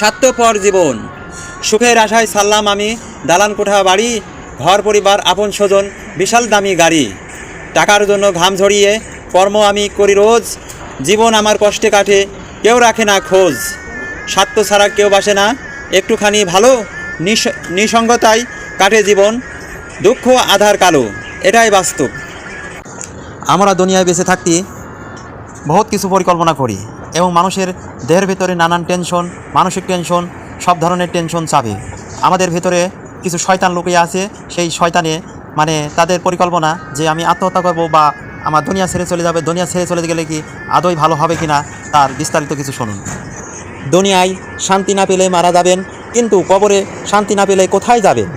স্বার্থপর জীবন। সুখের আশায় সাল্লাম আমি দালান কোঠা বাড়ি, ঘর পরিবার, আপন স্বজন, বিশাল দামি গাড়ি। টাকার জন্য ঘাম ঝরিয়ে কর্ম আমি করি রোজ। জীবন আমার কষ্টে কাটে, কেউ রাখে না খোঁজ। স্বার্থ ছাড়া কেউ বাসে না, একটুখানি ভালো, নিস- নিসঙ্গতায় কাটে জীবন। দুঃখ, আধার কালো, এটাই বাস্তব। আমরা দুনিয়ায় বেঁচে থাকতে বহুত কিছু পরিকল্পনা করি। এবং মানুষের দেহের ভেতরে নানান টেনশন মানসিক টেনশন সব ধরনের টেনশন চাবে আমাদের ভেতরে কিছু শয়তান লুকিয়ে আছে, সেই শয়তানে মানে তাদের পরিকল্পনা যে আমি আত্মহত্যা করব বা আমার দুনিয়া ছেড়ে চলে যাবে, দুনিয়া ছেড়ে চলে গেলে কি আদৌ ভালো হবে কি না তার বিস্তারিত কিছু শুনুন। দুনিয়ায় শান্তি না পেলে মারা যাবেন, কিন্তু কবরে শান্তি না পেলে কোথায় যাবেন?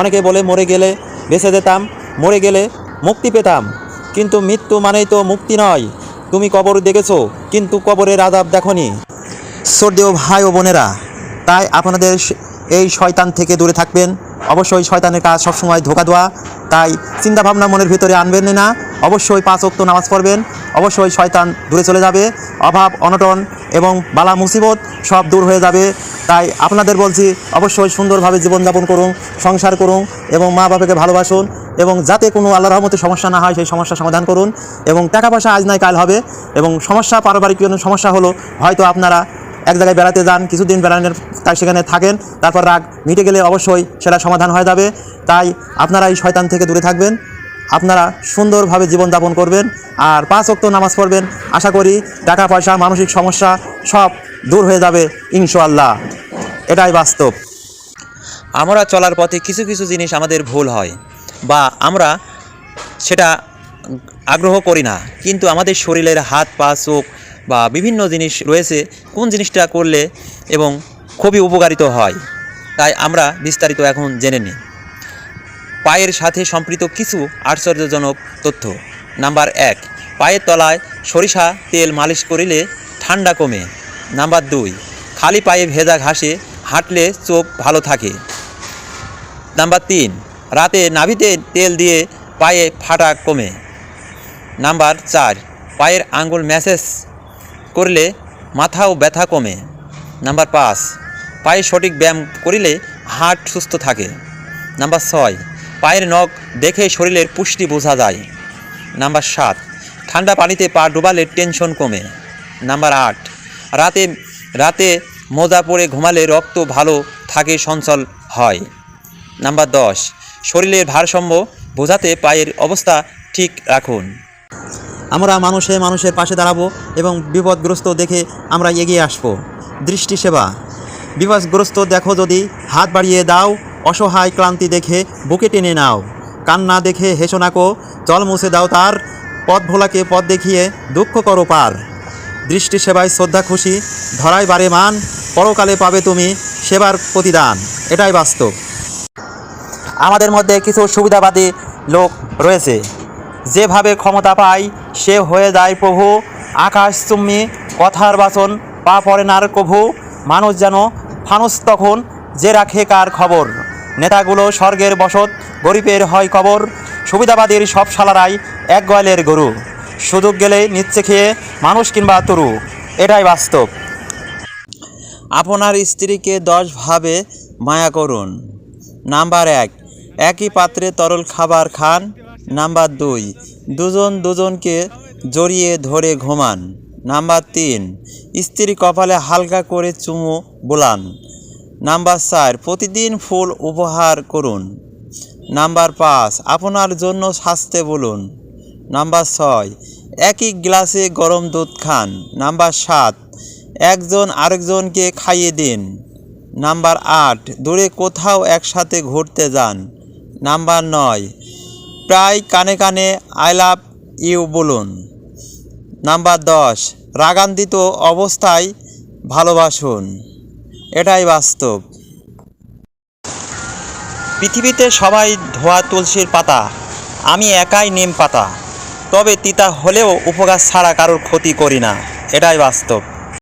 অনেকে বলে, মরে গেলে বেঁচে যেতাম, মরে গেলে মুক্তি পেতাম, কিন্তু মৃত্যু মানেই তো মুক্তি নয়। তুমি কবর দেখেছ, কিন্তু কবরের আদাব দেখনি। সর্দেও ভাই ও বোনেরা, তাই আপনাদের এই শয়তান থেকে দূরে থাকবেন। অবশ্যই শয়তানের কাজ সবসময় ধোকা দেওয়া, তাই চিন্তাভাবনা মনের ভিতরে আনবেন না। অবশ্যই পাঁচ অক্ত নামাজ পড়বেন। অবশ্যই শয়তান দূরে চলে যাবে। অভাব, অনটন এবং বালা মুসিবত সব দূর হয়ে যাবে। তাই আপনাদের বলছি, অবশ্যই সুন্দরভাবে জীবনযাপন করুন, সংসার করুন এবং মা বাবাকে ভালোবাসুন। এবং যাতে কোনো আল্লাহ রহমতে সমস্যা না হয়, সেই সমস্যা সমাধান করুন এবং টাকা পয়সা আজ নাই, কাল হবে এবং সমস্যা, পারিবারিক সমস্যা হলো, হয়তো আপনারা এক জায়গায় বেড়াতে যান, কিছুদিন বেড়ানোর তাই সেখানে থাকেন, তারপর রাগ মিটে গেলে অবশ্যই সেটা সমাধান হয়ে যাবে। তাই আপনারা এই শয়তান থেকে দূরে থাকবেন, আপনারা সুন্দরভাবে জীবনযাপন করবেন আর পাঁচ অক্ত নামাজ পড়বেন। আশা করি টাকা পয়সা, মানসিক সমস্যা সব দূর হয়ে যাবে, ইনশাআল্লাহ। এটাই বাস্তব। আমরা চলার পথে কিছু কিছু জিনিস আমাদের ভুল হয়। বা আমরা সেটা আগ্রহ করি না। কিন্তু আমাদের শরীরের হাত, পা, চোখ বা বিভিন্ন জিনিস রয়েছে, কোন জিনিসটা করলে এবং খুবই উপকারিত হয়, তাই আমরা বিস্তারিত এখন জেনে নিই। পায়ের সাথে সম্পৃক্ত কিছু আশ্চর্যজনক তথ্য। নাম্বার এক, পায়ের তলায় সরিষা তেল মালিশ করিলে ঠান্ডা কমে। নাম্বার দুই, খালি পায়ে ভেজা ঘাসে হাঁটলে চোখ ভালো থাকে। নাম্বার তিন রাতে নাভিতে তেল দিয়ে পায়ে ফাটা কমে। নাম্বার চার, পায়ের আঙ্গুল ম্যাসেজ করলে মাথাও ব্যথা কমে। নাম্বার পাঁচ, পায়ে সঠিক ব্যায়াম করিলে হার্ট সুস্থ থাকে। নাম্বার ছয়, পায়ের নখ দেখে শরীরের পুষ্টি বোঝা যায়। নাম্বার সাত, ঠান্ডা পানিতে পা ডুবালে টেনশন কমে। নাম্বার আট, রাতে রাতে মোজা পরে ঘুমালে রক্ত ভালো থাকে, সঞ্চল হয়। নাম্বার দশ শরীরের ভারসাম্য বোঝাতে পায়ের অবস্থা ঠিক রাখুন। আমরা মানুষে মানুষের পাশে দাঁড়াবো এবং বিপদগ্রস্ত দেখে আমরা এগিয়ে আসব। দৃষ্টি সেবা বিপদগ্রস্ত দেখো যদি হাত বাড়িয়ে দাও, অসহায় ক্লান্তি দেখে বুকে টেনে নাও। কান্না দেখে হেসো নাকো জল মুছে দাও তার, পথ ভোলাকে পথ দেখিয়ে দুঃখ করো পার। দৃষ্টি সেবায় শ্রদ্ধা খুশি, ধরায় বারে মান, পরকালে পাবে তুমি সেবার প্রতিদান। এটাই বাস্তব। আমাদের মধ্যে কিছু সুবিধাবাদী লোক রয়েছে। যেভাবে ক্ষমতা পায়, সে হয়ে যায় প্রভু। আকাশ চুম্মি, কথার বাচন, পা পড়ে নার কভু। মানুষ যেন ফানুস তখন, যে রাখে কার খবর। নেতাগুলো স্বর্গের বসত, গরিবের হয় কবর। সুবিধাবাদীর সব শালারাই এক গয়লের গরু। সুযোগ গেলে নিচ্ছে খেয়ে মানুষ কিংবা তরু। এটাই বাস্তব। আপনার স্ত্রীকে দশভাবে মায়া করুন। নাম্বার এক একই পাত্রে তরল খাবার খান। নাম্বার দুই, দুজন দুজনকে জড়িয়ে ধরে ঘুমান। নাম্বার তিন, স্ত্রী কপালে হালকা করে চুমু বোলান। নাম্বার চার, প্রতিদিন ফুল উপহার করুন। নাম্বার পাঁচ, আপনার জন্য স্বাস্থ্যে বলুন। নাম্বার ছয়, একই গ্লাসে গরম দুধ খান। নাম্বার সাত, একজন আরেকজনকে খাইয়ে দিন। নাম্বার আট, দূরে কোথাও একসাথে ঘুরতে যান। নাম্বার নয়। প্রায় কানে কানে আই লাভ ইউ বলুন। নাম্বার দশ, রাগান্বিত অবস্থায় ভালোবাসুন। এটাই বাস্তব। পৃথিবীতে সবাই ধোয়া তুলসীর পাতা, আমি একাই নিম পাতা, তবে তিতা হলেও উপকার ছাড়া কারোর ক্ষতি করি না। এটাই বাস্তব।